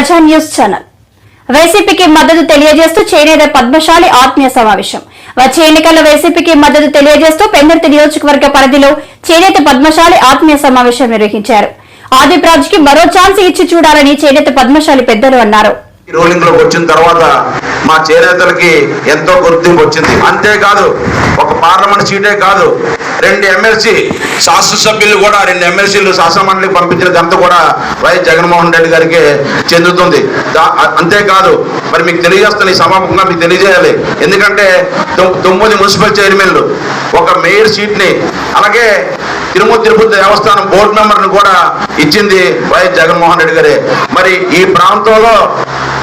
ప్రజా news channel. వైసీపీకి మద్దతు తెలియజేస్తూ చేనేత పద్మశాలి ఆత్మీయ సమావేశం. వచ్చే ఎన్నికల్లో వైసీపీకి మద్దతు తెలియజేస్తూ పెందర్తి నియోజకవర్గ పరిధిలో చేనేత పద్మశాలి ఆత్మీయ సమావేశం నిర్వహించారు. ఆదిప్రాజ్కి మరో ఛాన్స్ ఇచ్చి చూడాలని చేనేత పద్మశాలి పెద్దలు అన్నారు. రోలింగ్లోకి వచ్చిన తర్వాత మా చేనేతలకి ఎంతో గుర్తింపు వచ్చింది. అంతేకాదు ఒక పార్లమెంట్ సీటే కాదు రెండు ఎమ్మెల్సీ శాసనసభ్యులు కూడా రెండు ఎమ్మెల్సీలు శాసనమండలికి పంపించినదంతా కూడా వైఎస్ జగన్మోహన్ రెడ్డి గారికి చెందుతుంది. అంతేకాదు మరి మీకు తెలియజేస్తాను ఈ సమాపంగా మీకు తెలియజేయాలి. ఎందుకంటే తొమ్మిది మున్సిపల్ చైర్మన్లు ఒక మేయర్ సీట్ని అలాగే తిరుమల తిరుపతి దేవస్థానం బోర్డు మెంబర్ని కూడా ఇచ్చింది వైఎస్ జగన్మోహన్ రెడ్డి గారే. మరి ఈ ప్రాంతంలో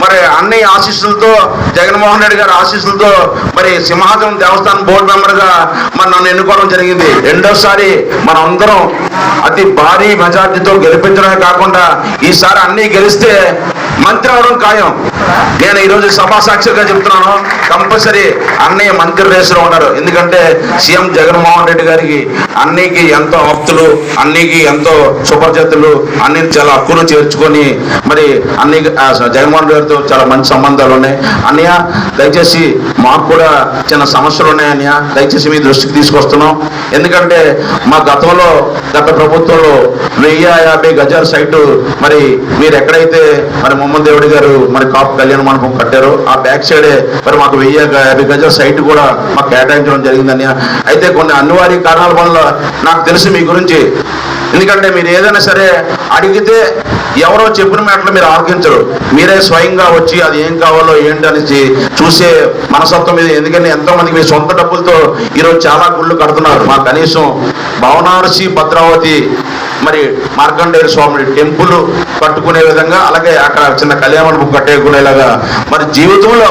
మరి అన్ని ఆశీస్సులతో జగన్మోహన్ రెడ్డి గారి ఆశీస్సులతో మరి సింహాచలం దేవస్థానం బోర్డు మెంబర్గా మరి నన్ను ఎన్నుకోవడం జరిగింది. రెండోసారి మనం అందరం అతి భారీ మెజార్టీతో గెలిపించడమే కాకుండా ఈసారి అన్ని గెలిస్తే మంత్రి అవడం ఖాయం. నేను ఈరోజు సభా సాక్షిగా చెప్తున్నాను కంపల్సరీ అన్నయ్య మంత్రి రేసులో ఉన్నారు. ఎందుకంటే సీఎం జగన్మోహన్ రెడ్డి గారికి అన్నికి ఎంతో ఆప్తులు అన్నికి ఎంతో సుపరిచితులు అన్ని చాలా హక్కును చేర్చుకొని మరి అన్ని జగన్మోహన్ గారితో చాలా మంచి సంబంధాలు ఉన్నాయి. అన్నయ్య దయచేసి మాకు కూడా చిన్న సమస్యలు ఉన్నాయి అన్నయ్య. దయచేసి మీ దృష్టికి తీసుకొస్తున్నాం. ఎందుకంటే మా గతంలో గత ప్రభుత్వంలో వెయ్యి యాభై గజాల సైటు మరి మీరు ఎక్కడైతే మరి మొహమ్మద్ దేవుడి గారు మరి కాపు కళ్యాణ మండపం కట్టారో ఆ బ్యాక్ సైడే మరి మాకు వెయ్యి యాభై గజాల సైట్ కూడా మాకు కేటాయించడం జరిగిందని అయితే కొన్ని అనివార్య కారణాల వల్ల నాకు తెలుసు మీ గురించి ఎందుకంటే మీరు ఏదైనా సరే అడిగితే ఎవరో చెప్పిన మాటలు మీరు ఆలకించరు. మీరే స్వయంగా వచ్చి అది ఏం కావాలో ఏంటనేసి చూసే మనసత్వం మీద ఎందుకంటే ఎంతో మంది మీ సొంత డబ్బులతో ఈరోజు చాలా గుళ్ళు కడుతున్నారు. మా కనీసం భవనారసి భద్రావతి మరి మార్కండేయ స్వామి టెంపుల్ కట్టుకునే విధంగా అలాగే అక్కడ చిన్న కళ్యాణ కట్టేకునేలాగా మరి జీవితంలో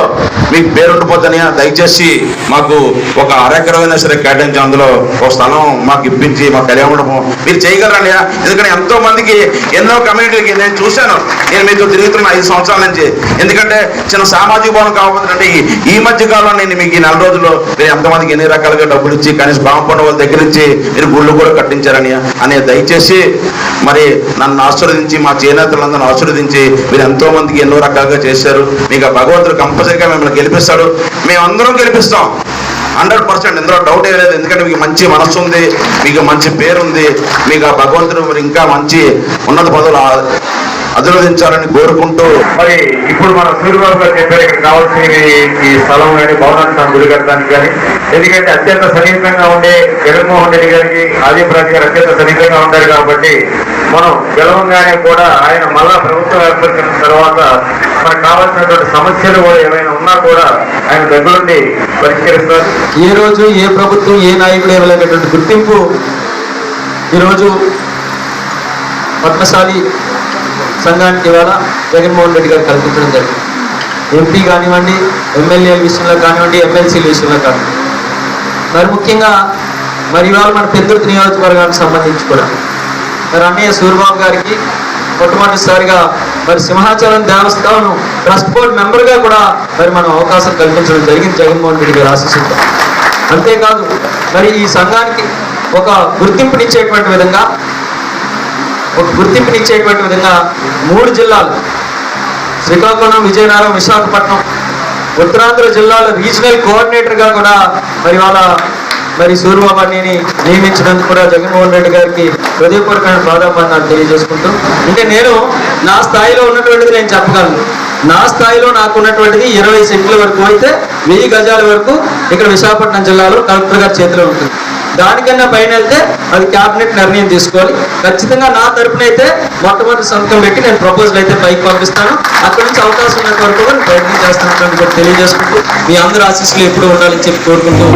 మీకు పేరుండిపోతని దయచేసి మాకు ఒక అరెకరమైనా సరే కేటాయించి అందులో ఒక స్థలం మాకు ఇప్పించి మా కళ్యాణ మండపం. మీరు చేయగలరని ఎందుకంటే ఎంతో మందికి ఎన్నో కమ్యూనిటీకి నేను చూశాను. నేను మీతో తిరుగుతున్న ఐదు సంవత్సరాల నుంచి. ఎందుకంటే చిన్న సామాజిక భవనం కాకపోతే ఈ- మధ్య కాలంలో నేను మీకు ఈ నెల రోజుల్లో మీరు ఎంతమందికి ఎన్ని రకాలుగా డబ్బులు ఇచ్చి కనీసం బాగుపడిన వాళ్ళ దగ్గర నుంచి మీరు గుళ్ళు కూడా కట్టించారని అనే దయచేసి మరి నన్ను ఆశీర్వదించి మా చేనేతలందరూ ఆశీర్వదించి మీరు ఎంతో మందికి ఎన్నో రకాలుగా చేశారు. మీకు భగవంతుడు కంపల్సరీగా మిమ్మల్ని గెలిపిస్తాడు. మేమందరం గెలిపిస్తాం. హండ్రెడ్ పర్సెంట్ ఇందులో డౌట్ ఏం లేదు. ఎందుకంటే మీకు మంచి మనస్సు ఉంది మీకు మంచి పేరు ఉంది మీకు ఆ భగవంతుడు ఇంకా మంచి ఉన్నత పదవులు ఆ- అభినందించాలని కోరుకుంటూ మరి ఇప్పుడు మన సూర్యబాబు గారు చెప్పారు ఇక్కడ కావాల్సిన ఈ స్థలం కానీ భవనాన్ని తాను గుడి కట్టడానికి కానీ. ఎందుకంటే అత్యంత సమీపంగా ఉండే జగన్మోహన్ రెడ్డి గారికి ఆదిప్రాజ్ గారు అత్యంత సమీపంగా ఉంటారు కాబట్టి మనం గెలవంగానే కూడా ఆయన మళ్ళా ప్రభుత్వం ఏర్పడిన తర్వాత మనకు కావాల్సినటువంటి సమస్యలు కూడా ఏమైనా ఉన్నా కూడా ఆయన దగ్గరుండి పరిష్కరిస్తారు. ఏ రోజు ఏ ప్రభుత్వం ఏ నాయకుడు ఇవ్వలేనటువంటి గుర్తింపు ఈరోజు పద్మశాలి సంఘానికి ఇవాళ జగన్మోహన్ రెడ్డి గారు కల్పించడం జరిగింది. ఎంపీ కానివ్వండి ఎమ్మెల్యేల విషయంలో కానివ్వండి ఎమ్మెల్సీల విషయంలో కానివ్వండి. మరి ముఖ్యంగా మరి ఇవాళ మన పెద్దూరు నియోజకవర్గానికి సంబంధించి కూడా మరి అన్నయ్య సూర్యబాబు గారికి మొట్టమొదటిసారిగా మరి సింహాచలం దేవస్థానం ట్రస్ట్ బోర్డ్ మెంబర్గా కూడా మరి మనం అవకాశం కల్పించడం జరిగింది జగన్మోహన్ రెడ్డి గారు ఆశిస్తుంటాం అంతేకాదు మరి ఈ సంఘానికి ఒక గుర్తింపునిచ్చేటువంటి విధంగా ఒక గుర్తింపునిచ్చేటువంటి విధంగా మూడు జిల్లాలు. శ్రీకాకుళం విజయనగరం విశాఖపట్నం. ఉత్తరాంధ్ర జిల్లాలో రీజనల్ కోఆర్డినేటర్గా కూడా మరి వాళ్ళ మరి సూర్యబాబాని నియమించినందుకు కూడా జగన్మోహన్ రెడ్డి గారికి హృదయపూర్వకమైన ప్రాధాన్యత తెలియజేసుకుంటూ అంటే నేను నా స్థాయిలో ఉన్నటువంటిది నేను చెప్పగలను. నా స్థాయిలో నాకు ఉన్నటువంటిది ఇరవై సెంట్ల వరకు అయితే వెయ్యి గజాల వరకు ఇక్కడ విశాఖపట్నం జిల్లాలో కలెక్టర్ గారి చేతిలో ఉంటుంది. దానికన్నా పైన వెళ్తే అది క్యాబినెట్ నిర్ణయం తీసుకోవాలి ఖచ్చితంగా నా తరపున అయితే మొట్టమొదటి సంతకం పెట్టి నేను ప్రపోజల్ అయితే పైకి పంపిస్తాను. అక్కడ నుంచి అవకాశం ఉన్నంత వరకు కూడా నేను ప్రయత్నం చేస్తాను తెలియజేసుకుంటూ మీ అందరి ఆశీస్సులు ఎప్పుడు ఉండాలని చెప్పి కోరుకుంటూ